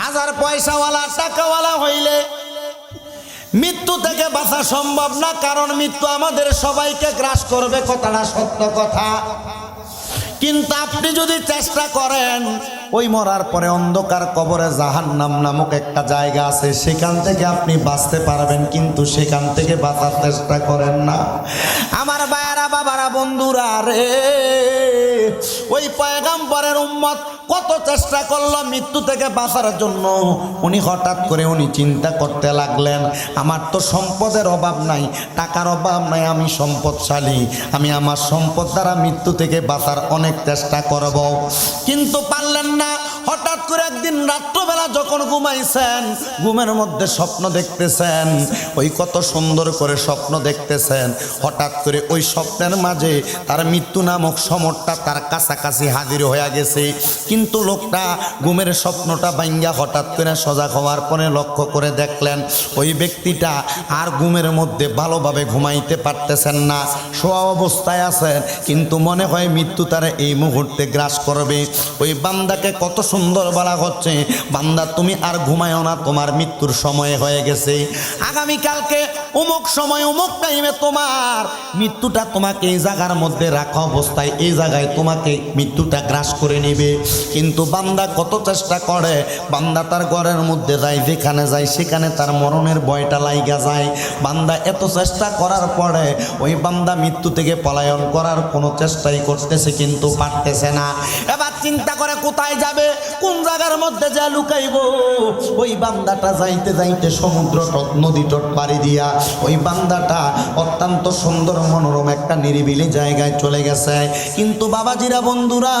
হাজার পয়সাওয়ালা, টাকাওয়ালা হইলে মৃত্যু থেকে বাঁচা সম্ভব না, কারণ মৃত্যু আমাদের সবাইকে গ্রাস করবে, কথাটা সত্য কথা। কিন্তু আপনি যদি চেষ্টা করেন, ওই মরার পরে অন্ধকার কবরে জাহান্নাম নামক একটা জায়গা আছে, সেখান থেকে আপনি বাঁচতে পারবেন, কিন্তু সেখান থেকে বাঁচার চেষ্টা করেন না। আমার বায়ারা বাবারা বন্ধুরা রে, ওই পয়গাম্বরের উম্মত কত চেষ্টা করল মৃত্যু থেকে বাঁচার জন্য। উনি হঠাৎ করে উনি চিন্তা করতে লাগলেন, আমার তো সম্পদের অভাব নাই, টাকার অভাব নাই, আমি সম্পদশালী, আমি আমার সম্পদ দ্বারা মৃত্যু থেকে বাঁচার অনেক চেষ্টা করব। কিন্তু পারলেন না হঠাৎ করে একদিন রাত্রবেলা যখন ঘুমাইছেন, ঘুমের মধ্যে স্বপ্ন দেখতেছেন, ওই কত সুন্দর করে স্বপ্ন দেখতেছেন, হঠাৎ করে ওই স্বপ্নের মাঝে তার মৃত্যু নামক সমরটা তার কাছাকাছি হাজির হয়ে গেছে। কিন্তু লোকটা ঘুমের স্বপ্নটা ভাঙ্গা হঠাৎ করে সজাগ হওয়ার পরে লক্ষ্য করে দেখলেন, ওই ব্যক্তিটা আর ঘুমের মধ্যে ভালোভাবে ঘুমাইতে পারতেছেন না। শোয়া অবস্থায় আছেন, কিন্তু মনে হয় মৃত্যু তারা এই মুহূর্তে গ্রাস করবে। ওই বান্দাকে কত সুন্দর বলা হচ্ছে, বান্দা, তুমি আর ঘুমায়ও না, তোমার মৃত্যুর সময় হয়ে গেছে। আগামীকালকে অমুক সময় অমুক টাইমে তোমার মৃত্যুটা তোমাকে এই জায়গার মধ্যে রাখা অবস্থায়, এই জায়গায় তোমাকে মৃত্যুটা গ্রাস করে নেবে। কিন্তু বান্দা কত চেষ্টা করে, বান্দা তার ঘরের মধ্যে যায়, যেখানে যায়, সেখানে তার মরণের ভয়টা লাইগা যায়। বান্দা এত চেষ্টা করার পরে, ওই বান্দা মৃত্যু থেকে পলায়ন করার কোনো চেষ্টাই করতেছে, কিন্তু পারতেছে না। এবার চিন্তা করে কোথায় যাবে? কোন জায়গার মধ্যে যা লুকাইব? ওই বান্দাটা যাইতে যাইতে সমুদ্র তট নদী তট পাড়ি দিয়া ওই বান্দাটা অত্যন্ত সুন্দর মনোরম একটা নিরিবিলি জায়গায় চলে গেছে। কিন্তু বাবাজিরা, বন্ধুরা,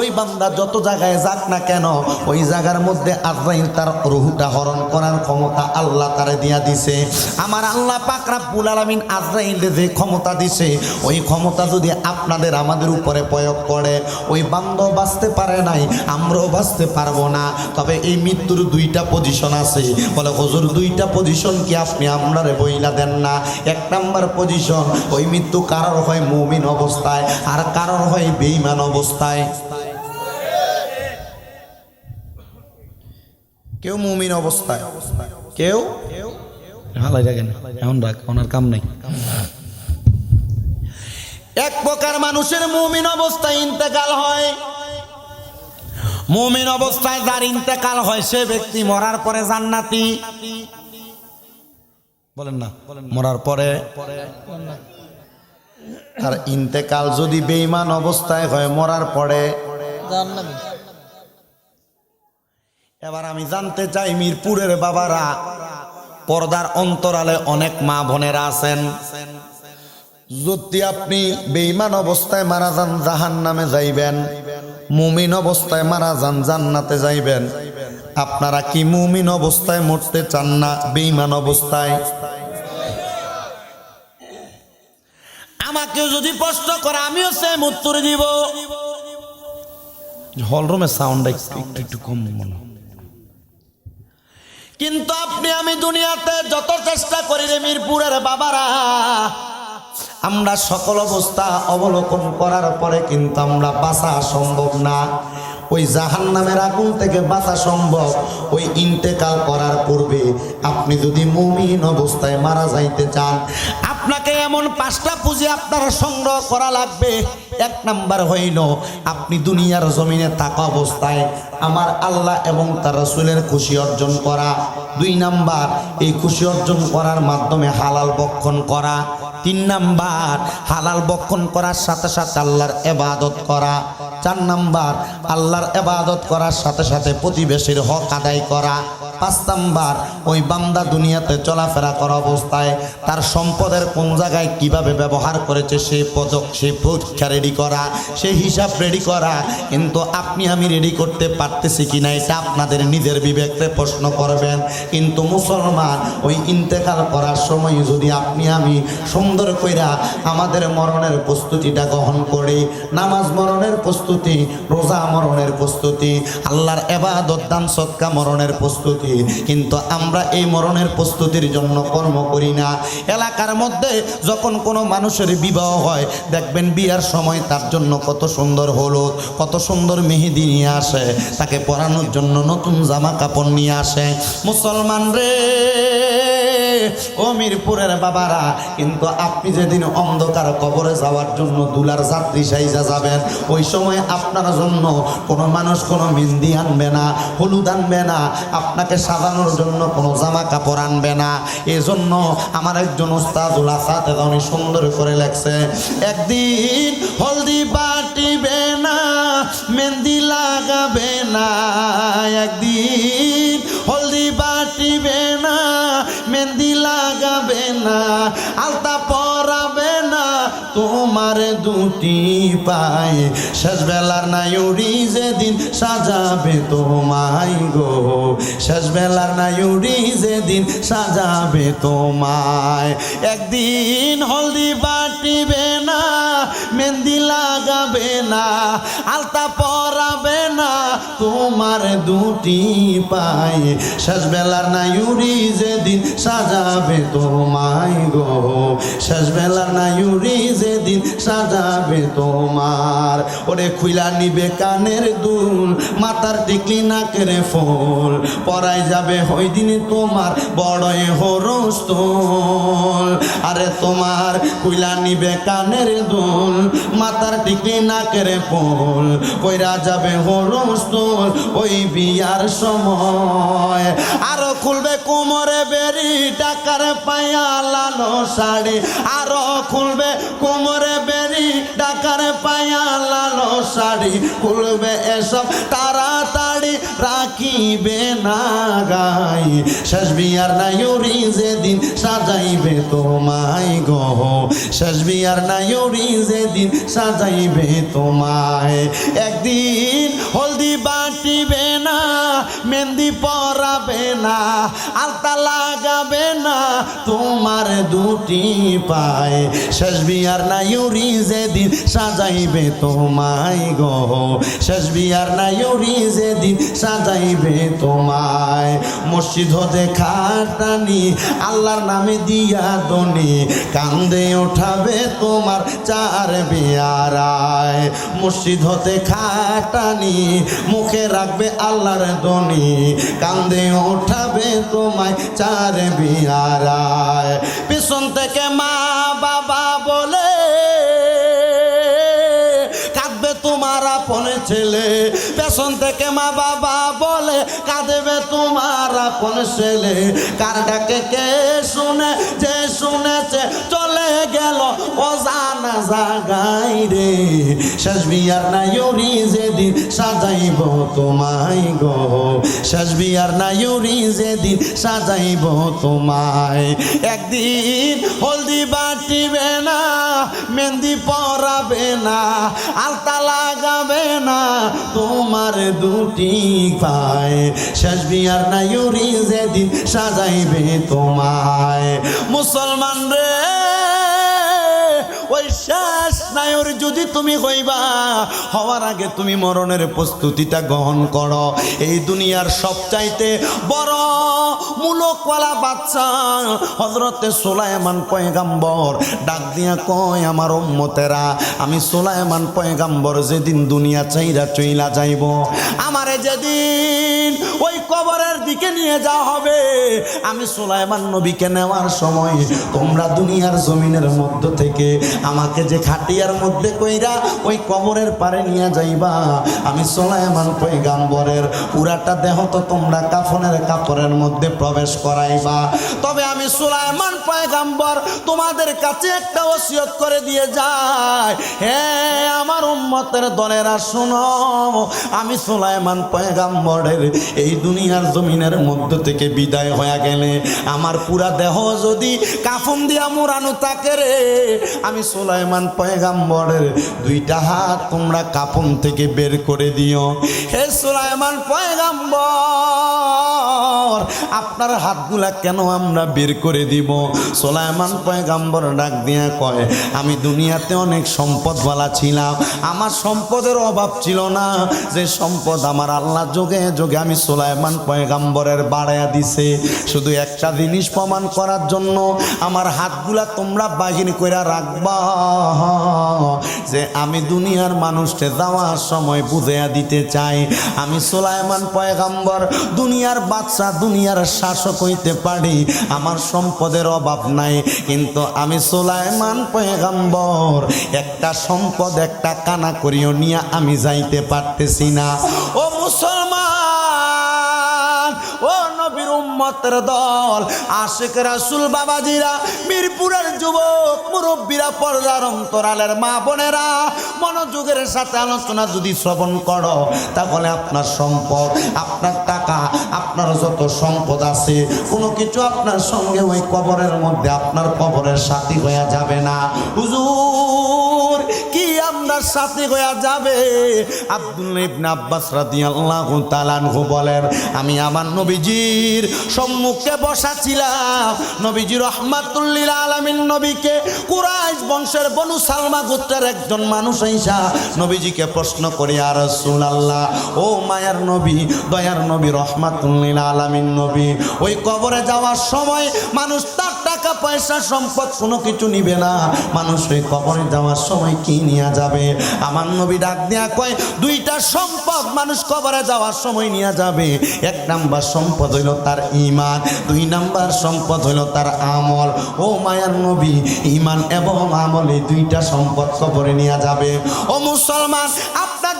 ওই বান্দা যত জায়গায় যাক না কেন, ওই জায়গার মধ্যে আজরাইল তার রুহুটা হরণ করার ক্ষমতা আল্লাহ তারে দিয়া দিছে। আমার আল্লাহ পাক রাব্বুল আলামিন আজরাইল যে ক্ষমতা দিছে, ওই ক্ষমতা যদি আপনাদের আমাদের উপরে প্রয়োগ করে, ওই বান্দ বাঁচতে পারে নাই, আমরাও বাঁচতে পারব না। তবে এই মৃত্যুর দুইটা পজিশন আছে। বলে হুজুর দুইটা পজিশন কি আপনি আমরারে বইলা দেন না? এক নাম্বার পজিশন ওই মৃত্যু কারোর হয় মুমিন অবস্থায় আর কারোর হয় বেঈমান অবস্থায়। কেউ মুমিন অবস্থায় কেউ? হালাই রাখেন এমন রাখ ওনার কাম নাই। এক প্রকার মানুষের মুমিন অবস্থায় ইন্তেকাল হয়। মুমিন অবস্থায় যার ইন্তেকাল হয় সে ব্যক্তি মরার পরে জান্নাতি। বলেন না মরার পরে। আর ইন্তেকাল যদি বেঈমান অবস্থায় হয় মরার পরে। এবার আমি জানতে চাই মিরপুরের বাবারা পর্দার অন্তরালে অনেক মা বোনেরা আছেন। যদি আপনি বেঈমান অবস্থায় মারা যান জাহান নামে যাইবেন। মুমিন অবস্থায় মারা যান, জান্নাতে যাইবেন। আপনারা কি মুমিন অবস্থায় মরতে চান না? বেঈমান অবস্থায়। আমাকে যদি প্রশ্ন করে, আমিও সেম উত্তর দিব। হলরুমের সাউন্ড একটু কম মনে কিন্তু আপনি, আমি দুনিয়াতে যত চেষ্টা করি রে মিরপুরের বাবারা আমরা সকল অবস্থা অবলোকন করার পরে কিন্তু আমরা বাঁচা সম্ভব না। ওই জাহান নামের আগুন থেকে বাঁচা সম্ভব, ওই ইন্তেকাল করার পূর্বে আপনি যদি মুমিন অবস্থায় মারা যাইতে চান, আপনাকে এমন পাঁচটা পুঁজি আপনার সংগ্রহ করা লাগবে। এক নাম্বার হইল, আপনি দুনিয়ার জমিনে থাকা অবস্থায় আমার আল্লাহ এবং তার রসুলের খুশি অর্জন করা। দুই নাম্বার, এই খুশি অর্জন করার মাধ্যমে হালাল বক্ষণ করা। তিন নাম্বার, হালাল বক্ষণ করার সাথে সাথে আল্লাহর এবাদত করা। চার নাম্বার, আল্লাহর এবাদত করার সাথে সাথে প্রতিবেশীর হক আদায় করা। পাঁচ নাম্বার, ওই বান্দা দুনিয়াতে চলাফেরা করা অবস্থায় তার সম্পদের কোন জায়গায় কীভাবে ব্যবহার করেছে সেই পদক সেই পরীক্ষা রেডি করা সেই হিসাব রেডি করা, কিন্তু আপনি আমি রেডি করতে পারতেছি কিনা এটা আপনাদের নিজের বিবেককে প্রশ্ন করবেন। কিন্তু মুসলমান ওই ইন্তেকাল করার সময় যদি আপনি আমি সুন্দর কইরা আমাদের মরণের প্রস্তুতিটা গ্রহণ করি, নামাজ মরণের প্রস্তুতি, রোজা মরণের প্রস্তুতি, আল্লাহর এবাদত, দান সৎকা মরণের প্রস্তুতি করি কিন্তু আমরা এই মরণের প্রস্তুতির জন্য কর্ম করি না। এলাকার মধ্যে যখন কোনো মানুষের বিবাহ হয়, দেখবেন বিয়ার সময় তার জন্য কত সুন্দর হলুদ, কত সুন্দর মেহেদি নিয়ে আসে। তাকে পরানোর জন্য নতুন জামা কাপড় নিয়ে আসে। মুসলমান রে! ও মিরপুরের বাবারা, কিন্তু আপনি যেদিন অন্ধকার কবরে যাওয়ার জন্য দুলার যাত্রী সাইজা যাবেন, ওই সময় আপনার জন্য কোনো মানুষ কোনো মেহেন্দি আনবে না, হলুদ আনবে না, আপনাকে সাজানোর জন্য কোনো জামা কাপড় আনবে না। এজন্য আমার একজন উস্তাদুল আসাতে উনি সুন্দর করে লেখছে, একদিন হলদি বাটিবে না, মেহেন্দি লাগাবে না, একদিন হলদি বাটিবে না, মেহেন্দি লাগাবে না, আলতা পরাবে না, তোমার দুটি পায়ে শেষ বেলার নাইউরি যেদিন সাজাবে তোমায় গো শেষ বেলার নাইউরি যেদিন সাজাবে তোমায়। একদিন হলদি বাটিবে না, মেহেন্দি লাগাবে না, আলতা পরাবে না তোমার দুটি পায়ে শেষ বেলার নাইউরি যেদিন সাজাবে তোমায় গো। শেষ বেলার নাইউরি যেদিন সাজাবে তোমার। ওরে খুইলা নিবে কানের দুল, মাথার টিকলি নাকের ফুল। পরাই যাবে ওই দিন তোমার বড়ই হরস্তল আরে তোমার খুইলা নিবে কানের দুল, মাথার টিকলি নাকের ফুল। পয়রা যাবে হরস্তল ওই বিয়ার সময়। আরও খুলবে কোমরে বেরি টাকার পায়া লালো শাড়ি। আরও খুলবে কোমরে বেরি টাকার পায়া লালো শাড়ি। খুলবে এসব রাখিবে না গাই শেষ বিয়ার নাইরি যেদিন সাজাইবে তোমায় গো। শেষ বিয়ার নাইরি যেদিন সাজাইবে তোমায়। একদিন হলদি বাটিবে না, মেহেন্দি পরাবে না, আলতা লাগাবে না তোমার দুটি পায়। শেষ বিয়ার নাইরি যেদিন সাজাইবে তোমায় গো। শেষ বিয়ার নাইরি যেদিন সাজাইবে তোমায় মসজিদ হতে খাটানি আল্লাহর নামে দিয়া দনি, কান্দে ওঠাবে তোমার চার বিয়ারায় মসজিদ হতে খাটানি মুখে রাখবে আল্লাহর দনি, কান্দে ওঠাবে তোমায় চার বিয়ারায় পিছন থেকে মা বাবা বলে, কাঁদবে তোমার আপন ছেলে। পেছন থেকে মা বাবা আপন ছেলে, কার ডাকে কে শুনে, যে শুনেছে, চলে গেল অজানা জাগাই রে। শেষ বিয়ার নাইরি যেদিন, সাজাইব তোমায় গো। শেষ বিয়ার নাইরি যেদিন, সাজাইব তোমায়। একদিন হলদি বাটিবে না মেহেন্দি পরাবে না, আলতা লাগাবে না। তোমার দুটি পায় শেষ বিয়ার নাইরি যেদিন সাজাইবে তোমায়। মুসলমান রে, ওই শেষ নায়র, যদি তুমি হইবা, হওয়ার আগে তুমি মরণের প্রস্তুতিটা গ্রহণ করো। এই দুনিয়ার সবচাইতে বড় মূলকওয়ালা বাচ্চা হজরতে সোলাইমান পয়গাম্বর। ডাক দিয়া কয়, আমার উম্মতেরা, আমি সোলাইমান পয়গাম্বর যেদিন দুনিয়া চাইরা চইলা যাইব, আমারে যেদিন ওই কবরের দিকে নিয়ে যাওয়া হবে, আমি সোলাইমান নবীকে নেওয়ার সময় তোমরা দুনিয়ার জমিনের মধ্য থেকে আমাকে যে খাটিয়ার মধ্যে কইরা ওই কবরের পারে নিয়ে যাইবা। আমি সোলাইমান পৈগাম্বরের পুরাটা দেহ তো তোমরা কাফনের কাপড়ের মধ্যে প্রবেশ করাইবা। তবে আমি সোলাইমান পয়গাম্বর তোমাদের কাছে একটা ওসিয়ত করে দিয়ে যায় হ্যাঁ আমার উম্মতের দলেরা, শুনো, আমি সোলাইমান পয়গাম্বরের এই দুনিয়ার জমিনের মধ্য থেকে বিদায় হয়ে গেলে আমার পুরা দেহ যদি কাফন দিয়া মুরানো তাকে রে, আমি সোলাইমান পয়গাম্বরের দুইটা হাত তোমরা কাপন থেকে বের করে দিও। হে সুলাইমান পয়গাম্বর! আপনার হাতগুলা কেন আমরা বের করে দিব? সোলাইমান পয়গাম্বর ডাক দিয়া কয়, আমি দুনিয়াতে অনেক সম্পদওয়ালা ছিলাম। আমার সম্পদের অভাব ছিল না। যে সম্পদ আমার আল্লাহ যোগে যোগে আমি সোলাইমান পয়গাম্বরের বাড়াইয়া দিছে। শুধু একটা জিনিস প্রমাণ করার জন্য আমার হাতগুলা তোমরা বাহির করে রাখবা। যে আমি দুনিয়ার মানুষকে যাওয়ার সময় বুঝাইয়া দিতে চাই। আমি সোলাইমান পয়গাম্বর দুনিয়ার বাচ্চা দুনিয়ার শাসক হইতে পারি, আমার সম্পদের অভাব নাই। কিন্তু আমি সোলাইমান পয়গাম্বর, একটা সম্পদ, একটা কানা করিও নিয়ে আমি যাইতে পারতেছি না। ও মুসলমান! উম্মতের দল। আশেক রাসুল বাবাজিরা, মিরপুরের যুবক, মুরব্বীরা পর্দার অন্তরালের মা বোনেরা, মনোযোগের সাথে আলোচনা যদি শ্রবণ করো, তাহলে আপনার সম্পদ, আপনার টাকা, আপনার যত সম্পদ আছে, কোনো কিছু আপনার সঙ্গে ওই কবরের মধ্যে আপনার কবরের সাথী হয়ে যাবে না। হুজুর আপনার সাথে হয়ে যাবে। আব্দুল্লাহ ইবনে আব্বাস রাদিয়াল্লাহু তাআলা আনহু বলেন, আমি আমার নবীজির সম্মুখে বসা ছিলাম নবীজি রহমাতুল্লিল আলামিন নবীকে কুরাইশ বংশের বনু সালমা গোত্রের একজন মানুষ আইসা নবীজিকে প্রশ্ন করি আর রাসূলুল্লাহ, ও মায়ার নবী, দয়ার নবী রহমাতুল্লিল আলামিন নবী, ওই কবরে যাওয়ার সময় মানুষ তার টাকা, পয়সা, সম্পদ কোনো কিছু নিবে না। মানুষ ওই কবরে যাওয়ার সময় কি নিয়ে যাবে? আমার নবী ডাক দেয়া কয়, দুইটা সম্পদ মানুষ কবরে যাওয়ার সময় নিয়ে যাবে। এক নাম্বার সম্পদ হইল তার ইমান দুই নাম্বার সম্পদ হইল তার আমল। ও মায়ার নবী ইমান এবং আমল দুইটা সম্পদ কবরে নিয়ে যাবে। ও মুসলমান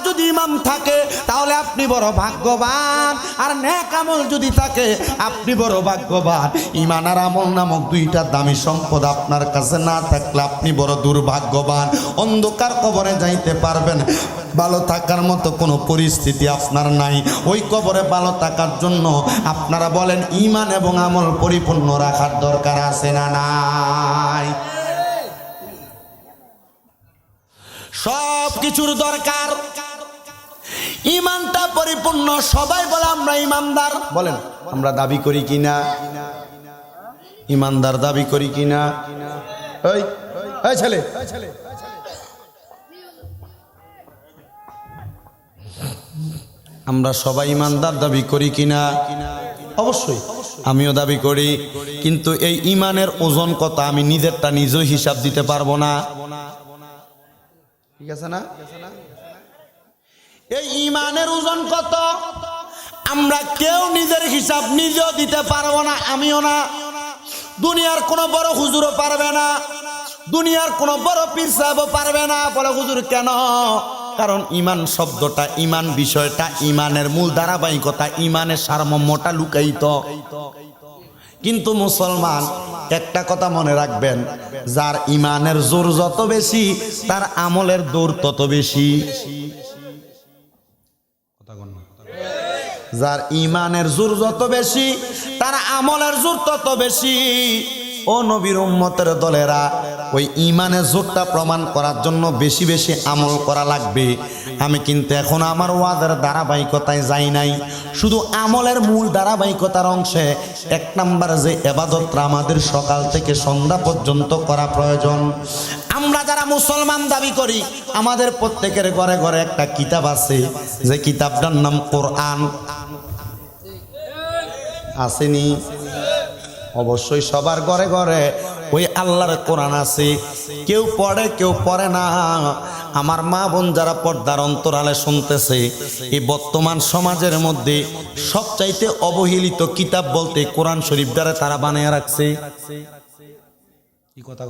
যদি ইমাম থাকে, তাহলে আপনি বড় ভাগ্যবান। আর নেক আমল যদি থাকে, আপনি বড় ভাগ্যবান। ইমান আর আমল নামক দুইটা দামি সম্পদ আপনার কাছে না থাকলে আপনি বড় দুর্ভাগ্যবান। অন্ধকার কবরে যাইতে পারবেন। ভালো থাকার মতো কোনো পরিস্থিতি আপনার নাই। ওই কবরে ভালো থাকার জন্য আপনারা বলেন, ইমান এবং আমল পরিপূর্ণ রাখার দরকার আছে না নাই? সব কিছুর দরকার। ইমানটা পরিপূর্ণ, সবাই বলে আমরা ইমানদার বলেন, আমরা দাবি করি কিনা? ইমানদার দাবি করি কিনা? ছেলে। আমরা সবাই ইমানদার দাবি করি কিনা? অবশ্যই, আমিও দাবি করি। কিন্তু এই ইমানের ওজন কত? আমি নিজেরটা নিজেই হিসাব দিতে পারব না। ঠিক আছে না? এই ইমানের ওজন কত? আমরা কেউ নিজের হিসাব নিজেও দিতে পারব না, আমিও না। দুনিয়ার কোনো বড় হুজুরও পারবে না। দুনিয়ার কোনো বড় পীর সাহেবও পারবে না। বলে, হুজুর, কেন? কারণ ইমান শব্দটা ইমান বিষয়টা ইমানের মূল ধারাবাহিকতা ইমানের সারমর্মটা লুকাইত কিন্তু মুসলমান, একটা কথা মনে রাখবেন, যার ইমানের জোর যত বেশি, তার আমলের দৌড় তত বেশি। যার ইমানের জোর যত বেশি, তার আমলের জোর তত বেশি। ও নবীর উম্মতের দলেরা ওই ইমানের জোরটা প্রমাণ করার জন্য বেশি বেশি আমল করা লাগবে। আমি কিন্তু এখন আমার ওয়াদের ধারাবাহিকতায় যাই নাই। শুধু আমলের মূল ধারাবাহিকতার অংশে এক নাম্বার যে এবাদতটা আমাদের সকাল থেকে সন্ধ্যা পর্যন্ত করা প্রয়োজন। আমরা যারা মুসলমান দাবি করি, আমাদের প্রত্যেকের ঘরে ঘরে একটা কিতাব আছে। যে কিতাবটার নাম কোরআন। আসেনি? অবশ্যই সবার ঘরে ঘরে ওই আল্লাহর কোরআন আছে। কেউ পড়ে কেউ পড়ে না। আমার মা বোন যারা পর্দার অন্তরালে শুনতেছে, এই বর্তমান সমাজের মধ্যে সবচাইতে অবহেলিত কিতাব বলতে কোরআন শরীফ দ্বারা তারা বানিয়ে রাখছে। কথা?